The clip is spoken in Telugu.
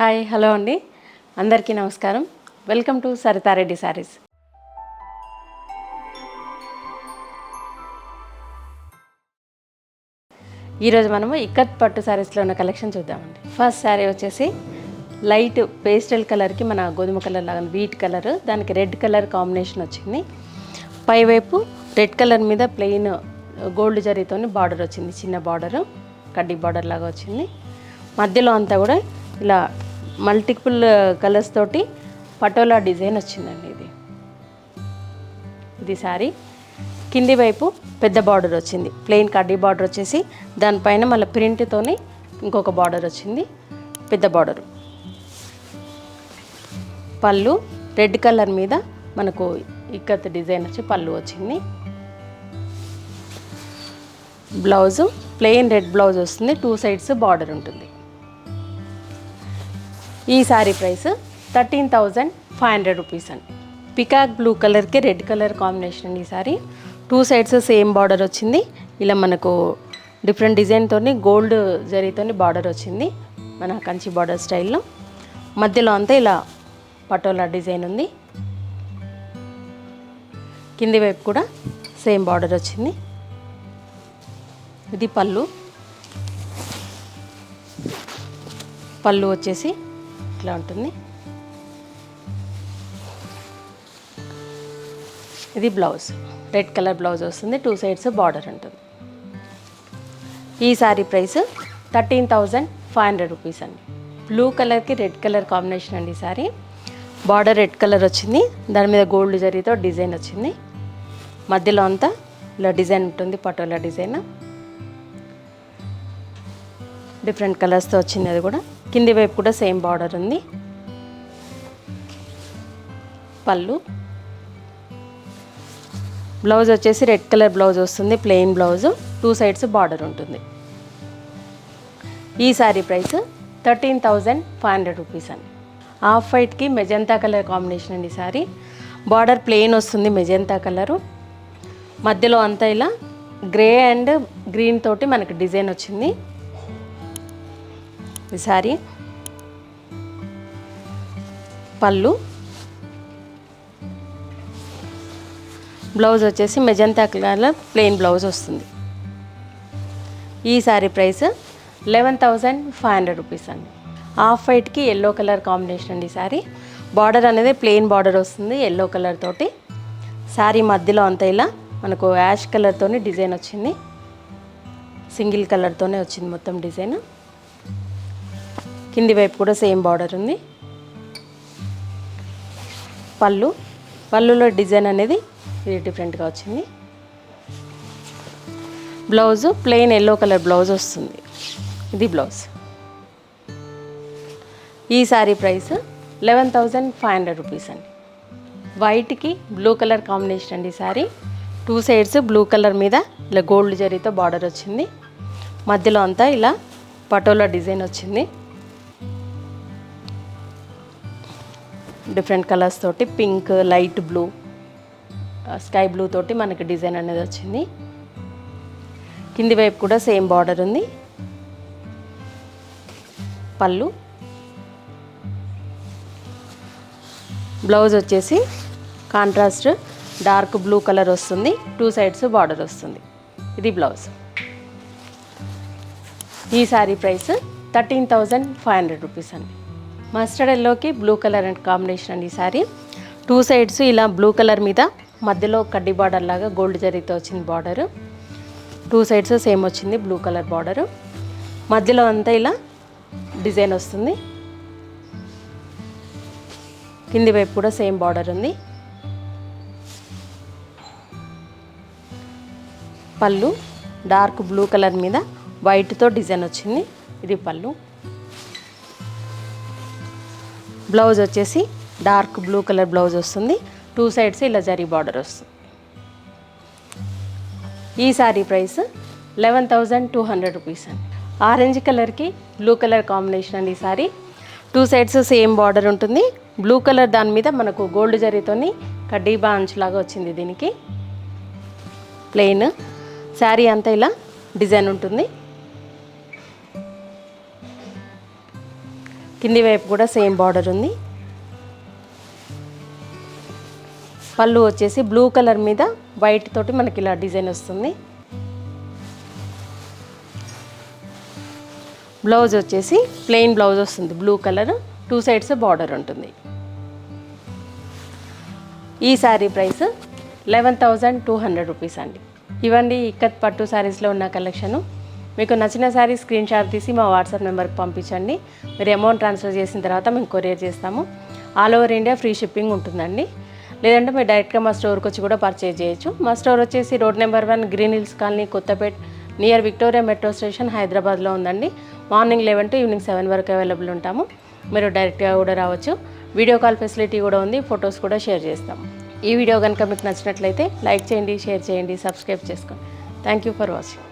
హాయ్ హలో అండి. అందరికీ నమస్కారం. వెల్కమ్ టు సరితారెడ్డి శారీస్ ఈరోజు మనము ఇక్కత్ పట్టు శారీస్లో ఉన్న కలెక్షన్ చూద్దామండి. ఫస్ట్ శారీ వచ్చేసి లైట్ పేస్టల్ కలర్కి మన గోధుమ కలర్ లాగా వీట్ కలర్ దానికి రెడ్ కలర్ కాంబినేషన్ వచ్చింది. పైవైపు రెడ్ కలర్ మీద ప్లెయిన్ గోల్డ్ జరీతో బార్డర్ వచ్చింది చిన్న బార్డరు కడ్డీ బార్డర్ లాగా వచ్చింది. మధ్యలో అంతా కూడా ఇలా మల్టిపుల్ కలర్స్ తోటి పటోలా డిజైన్ వచ్చిందండి ఇది. ఇది శారీ. కింది వైపు పెద్ద బార్డర్ వచ్చింది. ప్లెయిన్ కడ్డీ బార్డర్ వచ్చేసి దానిపైన మళ్ళీ ప్రింట్తోని ఇంకొక బార్డర్ వచ్చింది. పెద్ద బార్డర్. పళ్ళు రెడ్ కలర్ మీద మనకు ఇక్కత్ డిజైన్ వచ్చి పళ్ళు వచ్చింది. బ్లౌజు ప్లెయిన్ రెడ్ బ్లౌజ్ వస్తుంది. టూ సైడ్స్ బార్డర్ ఉంటుంది. ఈ sari price thirteen thousand five hundred rupees అండి. పికాక్ బ్లూ కలర్కి రెడ్ కలర్ కాంబినేషన్ అండి ఈ sari. Two sides same border వచ్చింది. ఇలా మనకు డిఫరెంట్ డిజైన్తో గోల్డ్ జరీతో బార్డర్ వచ్చింది. మన కంచి బార్డర్ స్టైల్లో. మధ్యలో అంతా ఇలా పటోలా డిజైన్ ఉంది. కింది వైపు కూడా సేమ్ బార్డర్ వచ్చింది. ఇది పళ్ళు. పళ్ళు వచ్చేసి ఇట్లా ఉంటుంది. ఇది బ్లౌజ్. రెడ్ కలర్ బ్లౌజ్ వస్తుంది. టూ సైడ్స్ బార్డర్ ఉంటుంది. ఈ sari price thirteen thousand five hundred rupees అండి. బ్లూ కలర్కి రెడ్ కలర్ కాంబినేషన్ అండి ఈ సారీ. బార్డర్ రెడ్ కలర్ వచ్చింది. దాని మీద గోల్డ్ జరీతో డిజైన్ వచ్చింది. మధ్యలో అంతా ఇలా డిజైన్ ఉంటుంది. పటోలా డిజైన్. డిఫరెంట్ కలర్స్తో వచ్చింది అది కూడా. కింది వైపు కూడా సేమ్ బార్డర్ ఉంది. పళ్ళు. బ్లౌజ్ వచ్చేసి రెడ్ కలర్ బ్లౌజ్ వస్తుంది plain blouse. Two sides border ఉంటుంది. ఈ sari price thirteen thousand five hundred rupees అండి. హాఫ్ వైట్కి మెజంతా కలర్ కాంబినేషన్ అండి సారీ. శారీ బార్డర్ ప్లెయిన్ వస్తుంది మెజంతా కలరు. మధ్యలో అంతా ఇలా గ్రే అండ్ గ్రీన్ తోటి మనకి డిజైన్ వచ్చింది. ఈ శారీ పళ్ళు. బ్లౌజ్ వచ్చేసి మెజంతా కలర్ ప్లెయిన్ బ్లౌజ్ వస్తుంది. ఈ sari price eleven thousand five hundred rupees అండి. హాఫ్ వైట్కి ఎల్లో కలర్ కాంబినేషన్ అండి సారీ. బార్డర్ అనేది ప్లెయిన్ బార్డర్ వస్తుంది ఎల్లో కలర్ తోటి. శారీ మధ్యలో అంతా ఇలా మనకు యాష్ కలర్తోని డిజైన్ వచ్చింది. సింగిల్ కలర్తోనే వచ్చింది మొత్తం డిజైన్. కింది వైపు కూడా సేమ్ బార్డర్ ఉంది. పళ్ళు పళ్ళులో డిజైన్ అనేది ఇది డిఫరెంట్గా వచ్చింది. Blouse plain yellow colour blouse వస్తుంది. ఇది బ్లౌజ్. ఈ sari price eleven thousand five hundred rupees అండి. వైట్కి బ్లూ కలర్ కాంబినేషన్ అండి sari. Sari two sides blue colour మీద ఇలా గోల్డ్ జరీతో బార్డర్ వచ్చింది. మధ్యలో అంతా ఇలా పటోలా డిజైన్ వచ్చింది. డిఫరెంట్ కలర్స్ తోటి pink light blue sky blue తోటి మనకి డిజైన్ అనేది వచ్చింది. కింది వైపు కూడా సేమ్ బార్డర్ ఉంది. పళ్ళు. బ్లౌజ్ వచ్చేసి కాంట్రాస్ట్ డార్క్ బ్లూ కలర్ వస్తుంది. టూ సైడ్స్ బార్డర్ వస్తుంది. ఇది బ్లౌజ్. ఈ sari price thirteen thousand five hundred rupees అండి. మస్టర్డ్ ఎల్లోకి బ్లూ కలర్ అండ్ కాంబినేషన్ అండి ఈ టూ సైడ్స్ ఇలా బ్లూ కలర్ మీద మధ్యలో కడ్డీ బార్డర్ లాగా గోల్డ్ జరీతో వచ్చింది బార్డరు టూ సైడ్స్ సేమ్ వచ్చింది బ్లూ కలర్ బార్డరు మధ్యలో అంతా ఇలా డిజైన్ వస్తుంది. కింది వైపు కూడా సేమ్ బార్డర్ ఉంది. పళ్ళు డార్క్ బ్లూ కలర్ మీద వైట్తో డిజైన్ వచ్చింది. ఇది పళ్ళు. బ్లౌజ్ వచ్చేసి డార్క్ బ్లూ కలర్ బ్లౌజ్ వస్తుంది. టూ సైడ్స్ ఇలా జరీ బార్డర్ వస్తుంది. ఈ sari price eleven thousand two hundred rupees అండి. ఆరెంజ్ కలర్కి బ్లూ కలర్ కాంబినేషన్ అండి ఈ sari. Two sides same border ఉంటుంది. బ్లూ కలర్ దాని మీద మనకు గోల్డ్ జరీతోని కడ్డీ అంచులాగా లాగా వచ్చింది దీనికి. ప్లెయిన్. శారీ అంతా ఇలా డిజైన్ ఉంటుంది. కింది వైపు కూడా సేమ్ బార్డర్ ఉంది. పళ్ళు వచ్చేసి బ్లూ కలర్ మీద వైట్ తోటి మనకి ఇలా డిజైన్ వస్తుంది. బ్లౌజ్ వచ్చేసి ప్లెయిన్ బ్లౌజ్ వస్తుంది blue colour. Two sides border ఉంటుంది. ఈ sari price eleven thousand two hundred rupees అండి. ఇవ్వండి ఇక్కత్ పట్టు శారీస్లో ఉన్న కలెక్షను. మీకు నచ్చిన శారీ స్క్రీన్ షాట్ తీసి మా వాట్సాప్ నెంబర్కి పంపించండి. మీరు అమౌంట్ ట్రాన్స్ఫర్ చేసిన తర్వాత మేము కొరియర్ చేస్తాము. All over India free shipping ఉంటుందండి. లేదంటే మీరు డైరెక్ట్గా మా స్టోర్కి వచ్చి కూడా పర్చేజ్ చేయొచ్చు. మా స్టోర్ వచ్చేసి road number one green hills colony Kothapet near Victoria metro station హైదరాబాద్లో ఉందండి. Morning eleven to evening seven వరకు అవైలబుల్ ఉంటాము. మీరు డైరెక్ట్గా కూడా రావచ్చు. వీడియో కాల్ ఫెసిలిటీ కూడా ఉంది. ఫొటోస్ కూడా షేర్ చేస్తాము. ఈ వీడియో కనుక మీకు నచ్చినట్లయితే లైక్ చేయండి షేర్ చేయండి సబ్స్క్రైబ్ చేసుకోండి. Thank you for watching